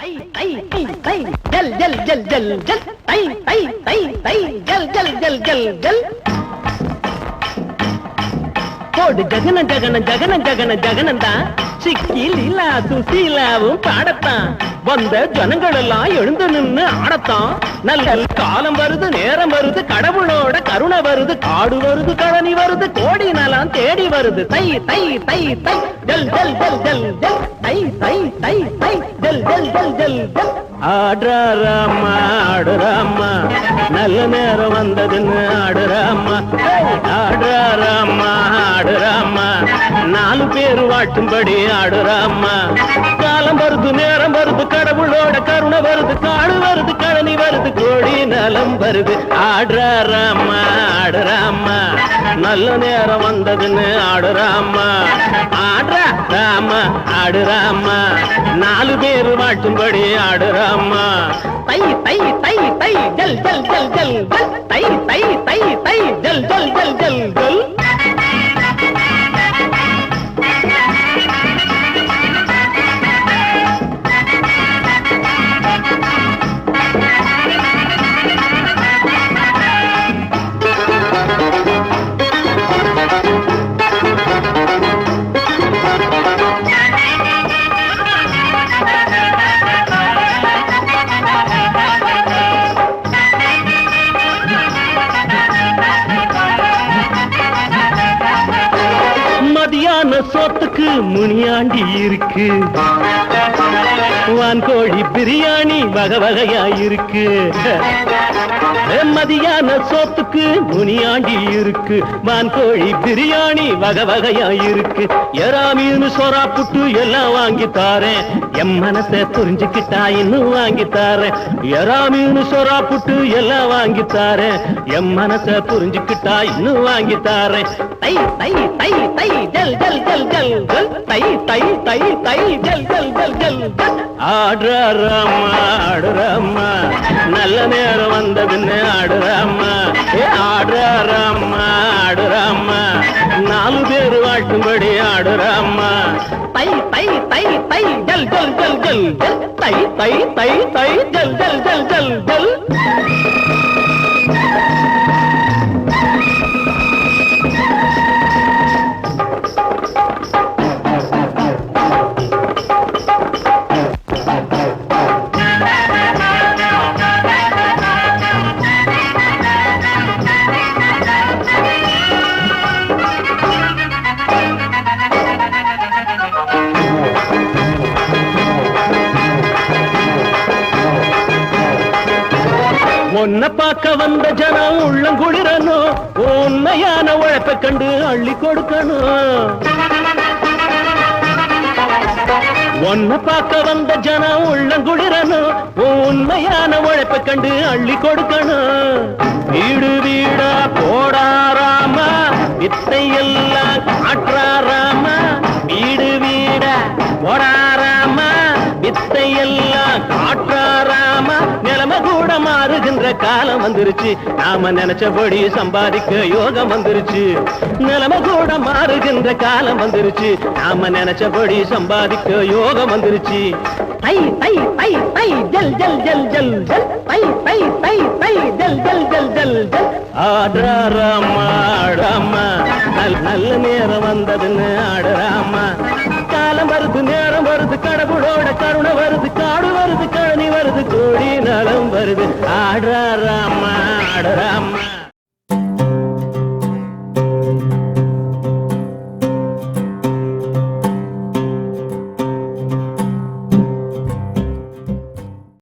ஜல் ஜல் ஜல் ஜல் ஜல் தை தை தை தை ஜல் ஜல் ஜல் ஜல் ஜல் போடு ஜகன ஜகன ஜகன ஜகன ஜகனந்தான் சிக்கி லீலா சுசீலாவும் பாடத்தான் வந்த ஜனங்கள் எல்லாம் எழுந்து நின்னு ஆடத்தான் நல்ல காலம் வருது நேரம் வருது கடவுளோட கருணை வருது காடு வருது கழனி வருது கோடி நலம் தேடி வருது தை தை தை தை ஜல் ஜல் ஜல் ஜல் ஜல் தை தை தை ஜல் ஜல் ஜல் ஜல் ஜல் ஆடுறாமா ஆடுறாமா நல்ல நேரம் வந்ததுன்னு ஆடுறாமா ஆடுறாமா ஆடுறாமா நாலு பேர் வாட்டும்படி ஆடுறாமா காலம் வருது நேரம் வருது கடவுளோட கருணை வருது காடு வருது கழனி வருது கோடி நலம் வருது. ஆடுறாமா ஆடுறாமா நல்ல நேரம் வந்ததுன்னு ஆடுறாமா ஆடுறா ராமா ஆடுறாமா நாலு பேர் வாட்டும்படி ஆடுறாமா தை தை தை தை ஜல் ஜல் ஜல் ஜல் ஜல் தை சோத்துக்கு முனியாண்டி இருக்கு. வான்கோழி பிரியாணி வகை வகையா இருக்கு. மதியான சோத்துக்கு முனியாண்டி இருக்கு. வான்கோழி பிரியாணி வகை வகையா இருக்கு. எறா மீன் புட்டு எல்லாம் வாங்கி தாரேன். என் மனசை புரிஞ்சுக்கிட்டா இன்னும் வாங்கி தாரேன். எறா மீன் புட்டு எல்லாம் வாங்கி தாரேன். என் மனசை புரிஞ்சுக்கிட்டா இன்னும் வாங்கி தாரேன். தை தை தை தை ஜல் ஜல் ஜல் ஜல் ஜல் தை தை தை தை ஜல் ஜல் ஜல் ஜல் ஜல் ஆடுறாமா ஆடுறாமா நல்ல நேரம் வந்ததுன்னு ஆடுறாமா ஏ ஆடுறாமா ஆடுறாமா நாலு பேர் வாழ்த்தும்படி ஆடுறாமா தை தை தை தை ஜல் ஜல் ஜல் ஜல் ஜல் தை தை தை தை ஜல் ஜல் ஜல் ஜல் ஜல் உன்னை பார்க்க வந்த ஜனம் உள்ளங்குளிரணும் உண்மையான உழைப்பை கண்டு அள்ளி கொடுக்கணும் உன்னை பார்க்க வந்த ஜனம் உள்ளங்குளிரணும் உண்மையான உழைப்பை கண்டு அள்ளி கொடுக்கணும் காலம் வந்துருச்சு. நாம நினைச்சபடி சம்பாதிக்க யோகம் வந்துருச்சு. நிலைமை கூட மாறுகின்ற காலம் வந்துருச்சு. நாம நினைச்சபடி சம்பாதிக்க யோகம் வந்துருச்சு. தை தை தை தை ஜல் ஜல் ஜல் ஜல் ஜல். தை தை தை தை ஜல் ஜல் ஜல் ஜல் ஜல். ஆடுறாமா நல்ல நேரம் வந்ததுன்னு ஆடுறாமா காலம் வருது நேரம் வருது கடவுளோட கருணை வருது காடு வருது நலம் வருது. ஆடுறாமா ஆடுறாமா